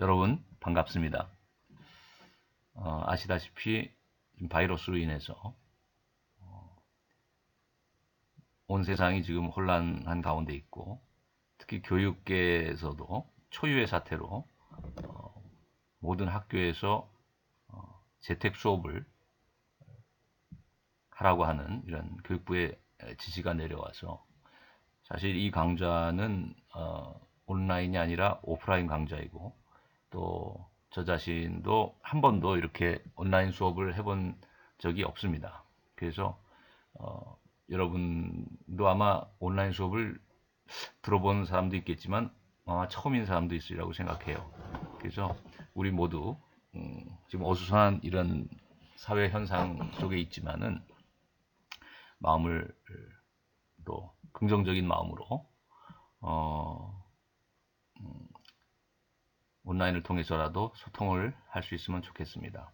여러분 반갑습니다. 어, 아시다시피 바이러스로 인해서 어, 온 세상이 지금 혼란한 가운데 있고 특히 교육계에서도 초유의 사태로 어, 모든 학교에서 어, 재택 수업을 하라고 하는 이런 교육부의 지시가 내려와서 사실 이 강좌는 어, 온라인이 아니라 오프라인 강좌이고 또 저 자신도 한 번도 이렇게 온라인 수업을 해본 적이 없습니다. 그래서 어, 여러분도 아마 온라인 수업을 들어본 사람도 있겠지만 아마 처음인 사람도 있으리라고 생각해요. 그래서 우리 모두 음, 지금 어수선한 이런 사회 현상 속에 있지만은 마음을 또 긍정적인 마음으로 어, 음, 온라인을 통해서라도 소통을 할 수 있으면 좋겠습니다.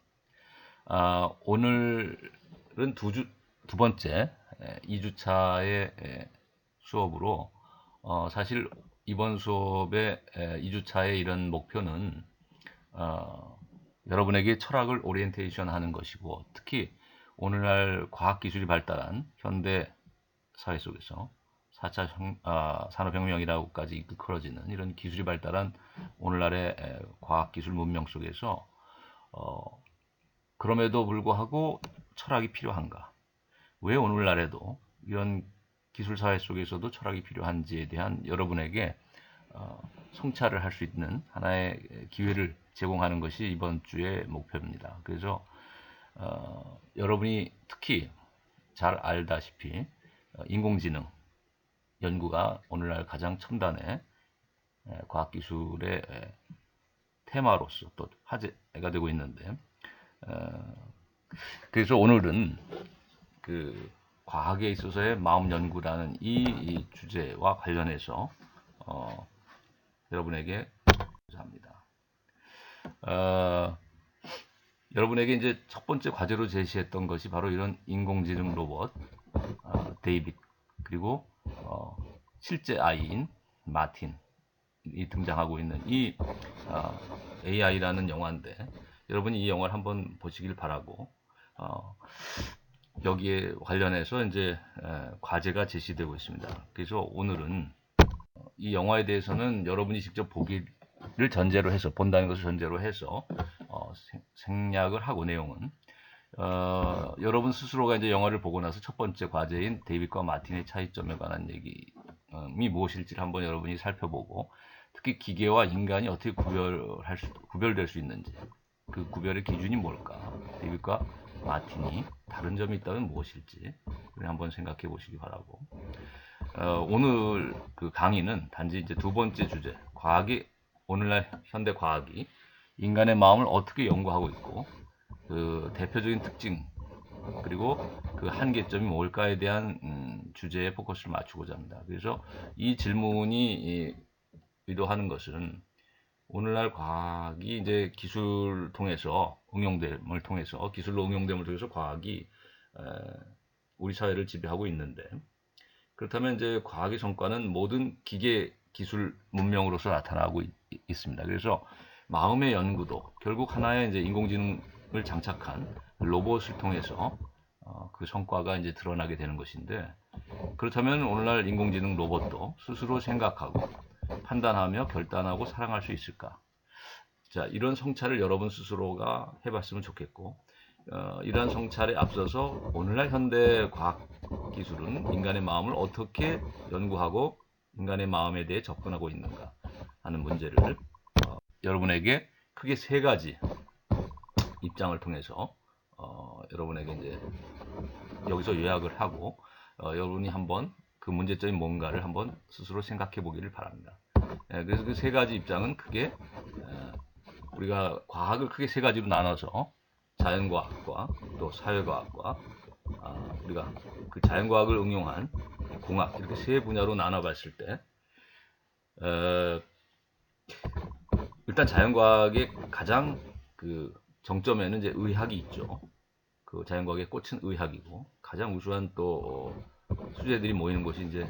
아, 오늘은 두, 주, 두 번째 2주차의 수업으로 어, 사실 이번 수업의 2주차의 이런 목표는 어, 여러분에게 철학을 오리엔테이션 하는 것이고 특히 오늘날 과학기술이 발달한 현대 사회 속에서 4차 형, 아, 산업혁명이라고까지 이끌어지는 이런 기술이 발달한 오늘날의 과학기술 문명 속에서 어, 그럼에도 불구하고 철학이 필요한가? 왜 오늘날에도 이런 기술 사회 속에서도 철학이 필요한지에 대한 여러분에게 어, 성찰을 할 수 있는 하나의 기회를 제공하는 것이 이번 주의 목표입니다. 그래서 어, 여러분이 특히 잘 알다시피 어, 인공지능 연구가 오늘날 가장 첨단의 과학기술의 테마로서 또 화제가 되고 있는데 그래서 오늘은 그 과학에 있어서의 마음 연구라는 이, 주제와 관련해서 어, 여러분에게 합니다. 어, 여러분에게 이제 첫 번째 과제로 제시했던 것이 바로 이런 인공지능 로봇 어, 데이빗 그리고 어, 실제 아이인 마틴이 등장하고 있는 이 어, AI라는 영화인데 여러분이 이 영화를 한번 보시길 바라고 어, 여기에 관련해서 이제 에, 과제가 제시되고 있습니다. 그래서 오늘은 이 영화에 대해서는 여러분이 직접 보기를 전제로 해서 본다는 것을 전제로 해서 어, 생략을 하고 내용은 어, 여러분 스스로가 이제 영화를 보고 나서 첫 번째 과제인 데이빗과 마틴의 차이점에 관한 얘기이 무엇일지를 한번 여러분이 살펴보고 특히 기계와 인간이 어떻게 구별할 수, 구별될 수 있는지 그 구별의 기준이 뭘까? 데이빗과 마틴이 다른 점이 있다면 무엇일지 한번 생각해 보시기 바라고. 어, 오늘 그 강의는 단지 이제 두 번째 주제 과학이 오늘날 현대 과학이 인간의 마음을 어떻게 연구하고 있고 그 대표적인 특징 그리고 그 한계점이 뭘까에 대한 음, 주제에 포커스를 맞추고자 합니다. 그래서 이 질문이 의도하는 것은 오늘날 과학이 이제 기술 통해서 응용됨을 통해서 기술로 응용됨을 통해서 과학이 우리 사회를 지배하고 있는데 그렇다면 이제 과학의 성과는 모든 기계 기술 문명으로서 나타나고 있, 습니다 그래서 마음의 연구도 결국 하나의 이제 인공지능 을 장착한 로봇을 통해서 어, 그 성과가 이제 드러나게 되는 것인데 그렇다면 오늘날 인공지능 로봇도 스스로 생각하고 판단하며 결단하고 사랑할 수 있을까? 자, 이런 성찰을 여러분 스스로가 해봤으면 좋겠고 어, 이러한 성찰에 앞서서 오늘날 현대 과학 기술은 인간의 마음을 어떻게 연구하고 인간의 마음에 대해 접근하고 있는가 하는 문제를 어, 여러분에게 크게 세 가지 입장을 통해서 어, 여러분에게 이제 여기서 요약을 하고 어, 여러분이 한번 그 문제점이 뭔가를 한번 스스로 생각해 보기를 바랍니다. 예, 그래서 그 세 가지 입장은 크게 예, 우리가 과학을 크게 세 가지로 나눠서 자연과학과 또 사회과학과 아, 우리가 그 자연과학을 응용한 공학 이렇게 세 분야로 나눠봤을 때 에, 일단 자연과학의 가장 그 정점에는 이제 의학이 있죠. 그 자연과학의 꽃은 의학이고 가장 우수한 또 수제들이 모이는 곳이 이제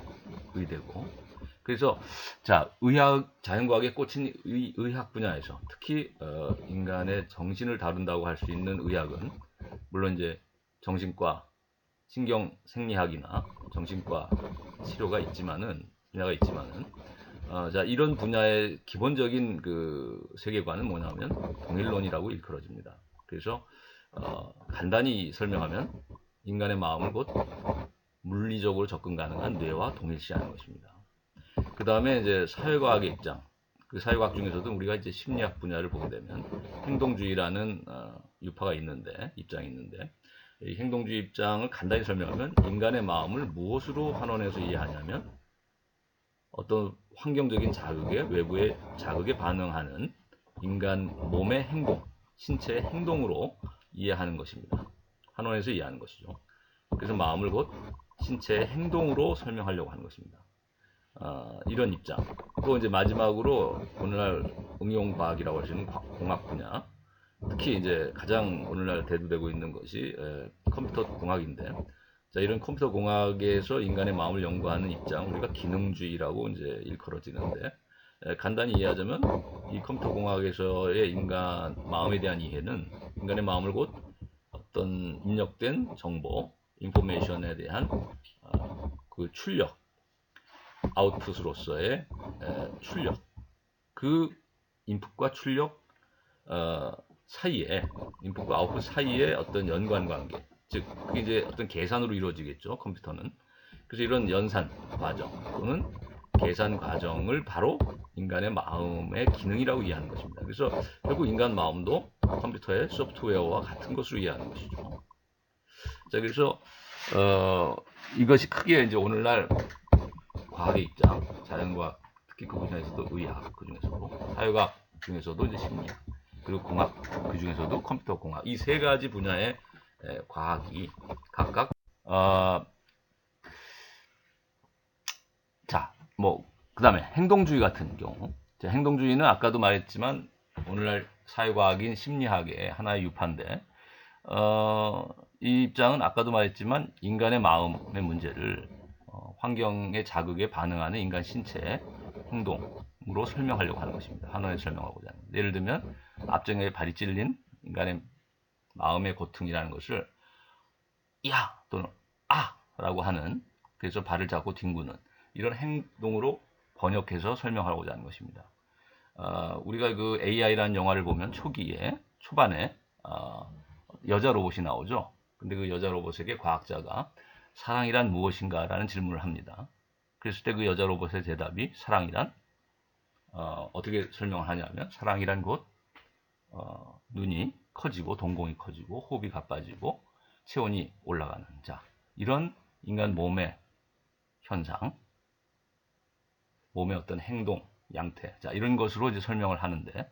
의대고 그래서 자 의학 자연과학에 꽂힌 의, 의학 분야에서 특히 어, 인간의 정신을 다룬다고 할 수 있는 의학은 물론 이제 정신과 신경 생리학이나 정신과 치료가 있지만은 분야가 있지만은 어, 자 이런 분야의 기본적인 그 세계관은 뭐냐면 동일론이라고 일컬어집니다. 그래서 어, 간단히 설명하면 인간의 마음을 곧 물리적으로 접근 가능한 뇌와 동일시하는 것입니다. 그 다음에 이제 사회과학의 입장. 그 사회과학 중에서도 우리가 이제 심리학 분야를 보게 되면 행동주의라는 어, 유파가 있는데 입장이 있는데 이 행동주의 입장을 간단히 설명하면 인간의 마음을 무엇으로 환원해서 이해하냐면 어떤 환경적인 자극에 외부의 자극에 반응하는 인간 몸의 행동, 신체의 행동으로 이해하는 것입니다. 환원해서 이해하는 것이죠. 그래서 마음을 곧 신체의 행동으로 설명하려고 하는 것입니다. 어, 이런 입장. 또 이제 마지막으로 오늘날 응용과학이라고 할 수 있는 과- 공학 분야. 특히 이제 가장 오늘날 대두되고 있는 것이 에, 컴퓨터 공학인데, 자 이런 컴퓨터 공학에서 인간의 마음을 연구하는 입장, 우리가 기능주의라고 이제 일컬어지는데, 에, 간단히 이해하자면 이 컴퓨터 공학에서의 인간 마음에 대한 이해는 인간의 마음을 곧 어떤 입력된 정보, 인포메이션에 대한 어, 그 출력, 아웃풋으로서의 에, 출력, 그 인풋과 출력 어, 사이에 인풋과 아웃풋 사이에 어떤 연관 관계, 즉 그게 이제 어떤 계산으로 이루어지겠죠 컴퓨터는. 그래서 이런 연산 과정 또는 계산 과정을 바로 인간의 마음의 기능이라고 이해하는 것입니다. 그래서 결국 인간 마음도 컴퓨터의 소프트웨어와 같은 것으로 이해하는 것이죠. 자, 그래서 어, 이것이 크게 이제 오늘날 과학의 입장, 자연과학, 특히 그 분야에서도 의학, 그 중에서도 사회과학 중에서도 이제 심리학, 그리고 공학, 그 중에서도 컴퓨터 공학 이 세 가지 분야의 에, 과학이 각각 어, 자, 뭐 그다음에 행동주의 같은 경우, 자, 행동주의는 아까도 말했지만 오늘날 사회과학인 심리학의 하나의 유파인데 어, 이 입장은 아까도 말했지만 인간의 마음의 문제를 어, 환경의 자극에 반응하는 인간 신체의 행동으로 설명하려고 하는 것입니다. 한원에 설명하고자 하는. 예를 들면 앞정에 발이 찔린 인간의 마음의 고통이라는 것을 야 또는 아 라고 하는 그래서 발을 잡고 뒹구는 이런 행동으로 번역해서 설명하고자 하는 것입니다. 어, 우리가 그 AI라는 영화를 보면 초기에 초반에 어, 여자 로봇이 나오죠. 근데 그 여자 로봇에게 과학자가 사랑이란 무엇인가 라는 질문을 합니다. 그랬을 때 그 여자 로봇의 대답이 사랑이란 어, 떻게 설명을 하냐면 사랑이란 곧 어, 눈이 커지고 동공이 커지고 호흡이 가빠지고 체온이 올라가는 자 이런 인간 몸의 현상 몸의 어떤 행동 양태 자 이런 것으로 이제 설명을 하는데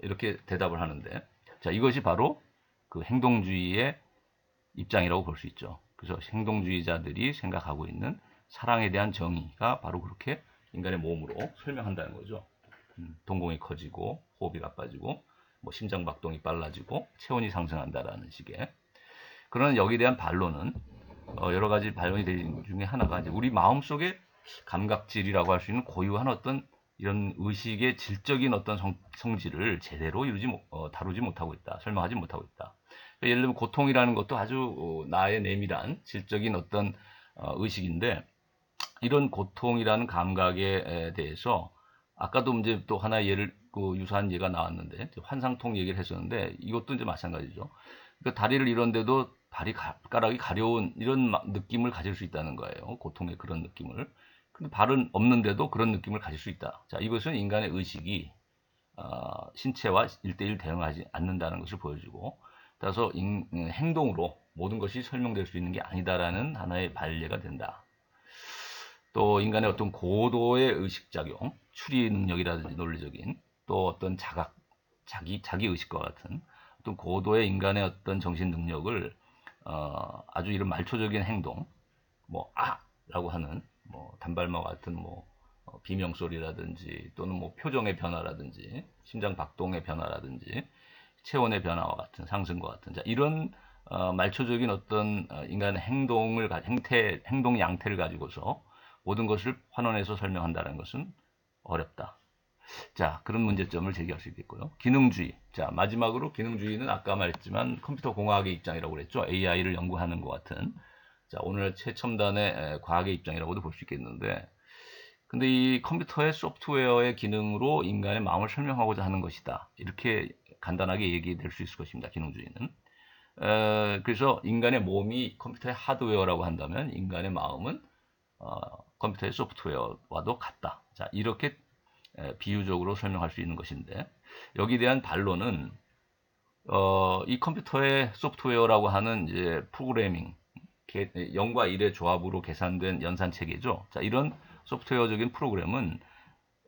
이렇게 대답을 하는데 자 이것이 바로 그 행동주의의 입장이라고 볼 수 있죠. 그래서 행동주의자들이 생각하고 있는 사랑에 대한 정의가 바로 그렇게 인간의 몸으로 설명한다는 거죠. 음, 동공이 커지고 호흡이 가빠지고 뭐 심장 박동이 빨라지고 체온이 상승한다라는 식의 그러나 여기에 대한 반론은 어, 여러 가지 반론이 되는 중에 하나가 이제 우리 마음 속에 감각질이라고 할 수 있는 고유한 어떤 이런 의식의 질적인 어떤 성, 질을 제대로 이루지 못- 어, 다루지 못하고 있다, 설명하지 못하고 있다. 예를 들면 고통이라는 것도 아주 어, 나의 내밀한 질적인 어떤 어, 의식인데 이런 고통이라는 감각에 에, 대해서 아까도 이제 또 하나 예를 그 유사한 예가 나왔는데 환상통 얘기를 했었는데 이것도 이제 마찬가지죠. 그러니까 다리를 이런데도 발이 가락이 가려운 이런 마- 느낌을 가질 수 있다는 거예요. 고통의 그런 느낌을. 근데 발은 없는데도 그런 느낌을 가질 수 있다. 자, 이것은 인간의 의식이 어, 신체와 일대일 대응하지 않는다는 것을 보여주고 따라서 인- 음, 행동으로 모든 것이 설명될 수 있는 게 아니다라는 하나의 발례가 된다. 또 인간의 어떤 고도의 의식작용, 추리 능력이라든지 논리적인 또 어떤 자각, 자기, 자기 의식과 같은 어떤 고도의 인간의 어떤 정신 능력을 어, 아주 이런 말초적인 행동, 뭐, 아! 라고 하는 뭐 단발마 같은 뭐 어, 비명 소리라든지 또는 뭐 표정의 변화라든지 심장 박동의 변화라든지 체온의 변화와 같은 상승과 같은 자 이런 어, 말초적인 어떤 어, 인간의 행동을 가- 행태 행동 양태를 가지고서 모든 것을 환원해서 설명한다는 것은 어렵다. 자, 그런 문제점을 제기할 수 있겠고요. 기능주의. 자, 마지막으로 기능주의는 아까 말했지만 컴퓨터 공학의 입장이라고 그랬죠. AI를 연구하는 것 같은. 자, 오늘 최첨단의 에, 과학의 입장이라고도 볼 수 있겠는데, 근데 이 컴퓨터의 소프트웨어의 기능으로 인간의 마음을 설명하고자 하는 것이다. 이렇게 간단하게 얘기될 수 있을 것입니다. 기능주의는. 에, 그래서 인간의 몸이 컴퓨터의 하드웨어라고 한다면 인간의 마음은 어, 컴퓨터의 소프트웨어와도 같다. 자, 이렇게 에, 비유적으로 설명할 수 있는 것인데 여기에 대한 반론은 어, 이 컴퓨터의 소프트웨어라고 하는 이제 프로그래밍 개, 0과 1의 조합으로 계산된 연산 체계죠. 자, 이런 소프트웨어적인 프로그램은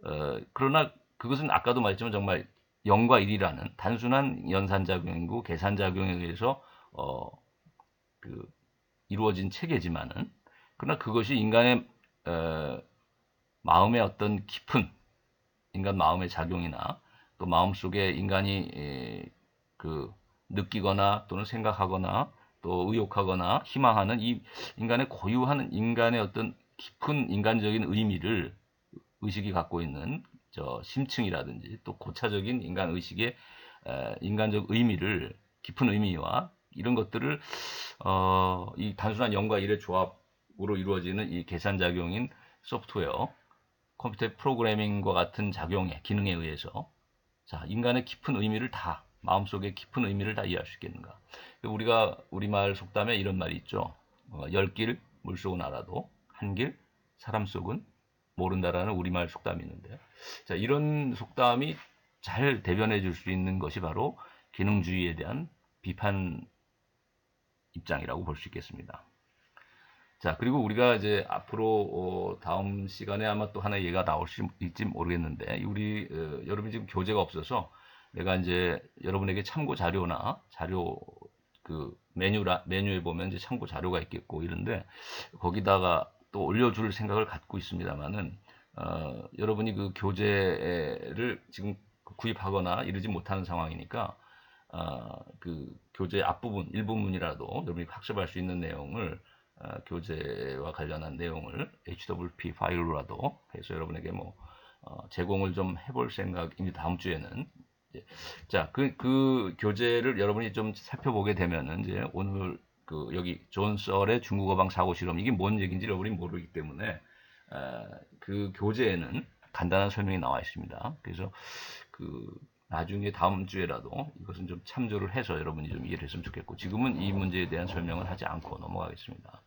어, 그러나 그것은 아까도 말했지만 정말 0과 1이라는 단순한 연산 작용이고 계산 작용에 의해서 어, 그 이루어진 체계지만은 그러나 그것이 인간의 어, 마음의 어떤 깊은 인간 마음의 작용이나 또 마음 속에 인간이 에, 그 느끼거나 또는 생각하거나 또 의욕하거나 희망하는 이 인간의 고유한 인간의 어떤 깊은 인간적인 의미를 의식이 갖고 있는 저 심층이라든지 또 고차적인 인간 의식의 에, 인간적 의미를 깊은 의미와 이런 것들을 어, 이 단순한 0과 1의 조합 으로 이루어지는 이 계산 작용인 소프트웨어 컴퓨터의 프로그래밍과 같은 작용의 기능에 의해서 자 인간의 깊은 의미를 다 마음속의 깊은 의미를 다 이해할 수 있겠는가? 우리가 우리말 속담에 이런 말이 있죠. 어, 열길 물속은 알아도 한길 사람 속은 모른다라는 우리말 속담이 있는데. 자 이런 속담이 잘 대변해 줄 수 있는 것이 바로 기능주의에 대한 비판 입장이라고 볼 수 있겠습니다. 자, 그리고 우리가 이제 앞으로 어, 다음 시간에 아마 또 하나 얘가 나올 수 있을지 모르겠는데 우리 어, 여러분이 지금 교재가 없어서 내가 이제 여러분에게 참고 자료나 자료 그 메뉴라 메뉴에 보면 이제 참고 자료가 있겠고 이런데 거기다가 또 올려줄 생각을 갖고 있습니다만은 어, 여러분이 그 교재를 지금 구입하거나 이러지 못하는 상황이니까 어, 그 교재 앞부분 일부분이라도 여러분이 학습할 수 있는 내용을 어, 교재와 관련한 내용을 HWP 파일로라도 해서 여러분에게 뭐 어, 제공을 좀 해볼 생각입니다. 다음 주에는 자, 그, 그 교재를 여러분이 좀 살펴보게 되면은 이제 오늘 그 여기 존 썰의 중국어방 사고 실험 이게 뭔 얘기인지 여러분이 모르기 때문에 에, 그 교재에는 간단한 설명이 나와 있습니다. 그래서 그 나중에 다음 주에라도 이것은 좀 참조를 해서 여러분이 좀 이해를 했으면 좋겠고 지금은 이 문제에 대한 설명을 하지 않고 넘어가겠습니다.